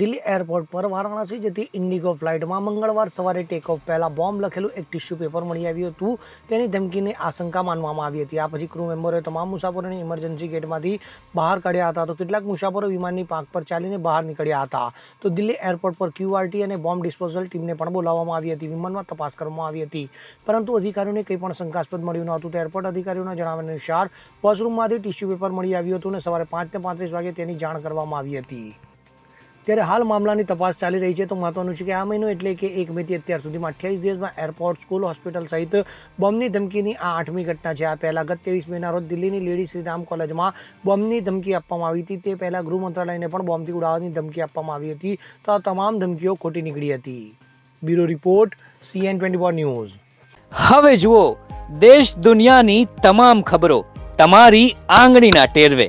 Delhi airport પર વારાણસી જતી Indigo ફ્લાઇટમાં મંગળવાર સવારે ટેક ઓફ પહેલાં બોમ્બ લખેલું એક ટિશ્યુ પેપર મળી આવ્યું હતું. તેની ધમકીની આશંકા માનવામાં આવી હતી. આ પછી ક્રૂ મેમ્બરોએ તમામ મુસાફરોને ઇમરજન્સી ગેટમાંથી બહાર કાઢ્યા હતા. તો કેટલાક મુસાફરો વિમાનની પાંખ પર ચાલીને બહાર નીકળ્યા હતા. તો દિલ્હી એરપોર્ટ પર ક્યુઆરટી અને બોમ્બ ડિસ્પોઝલ ટીમને પણ બોલાવવામાં આવી હતી. વિમાનમાં તપાસ કરવામાં આવી હતી. પરંતુ અધિકારીઓને કંઈ પણ શંકાસ્પદ મળ્યું ન હતું તો એરપોર્ટ અધિકારીઓના જણાવ્યા અનુસાર વોશરૂમમાંથી ટિશ્યુ પેપર મળી આવ્યું હતું અને સવારે પાંચને પાંત્રીસ વાગે તેની જાણ કરવામાં આવી હતી. ત્યારે હાલ મામલાની તપાસ ચાલી રહી છે તો મહત્વનું છે કે આ મહિનો એટલે કે એક મેથી અત્યાર સુધીમાં અઠ્યાવીસ દિવસમાં એરપોર્ટ, સ્કૂલ, હોસ્પિટલ સહિત બોમ્બની ધમકીની આ આઠમી ઘટના છે. આ પહેલાં ગત ત્રેવીસ મેના રોજ દિલ્હીની લેડી શ્રીરામ કોલેજમાં બોમ્બની ધમકી આપવામાં આવી હતી. તે પહેલાં ગૃહ મંત્રાલયને પણ બોમ્બથી ઉડાવવાની ધમકી આપવામાં આવી હતી. તો આ તમામ ધમકીઓ ખોટી નીકળી હતી. Bureau report CN twenty four news. હવે જુઓ, દેશ દુનિયાની તમામ ખબરો તમારી આંગળીના ટેરવે.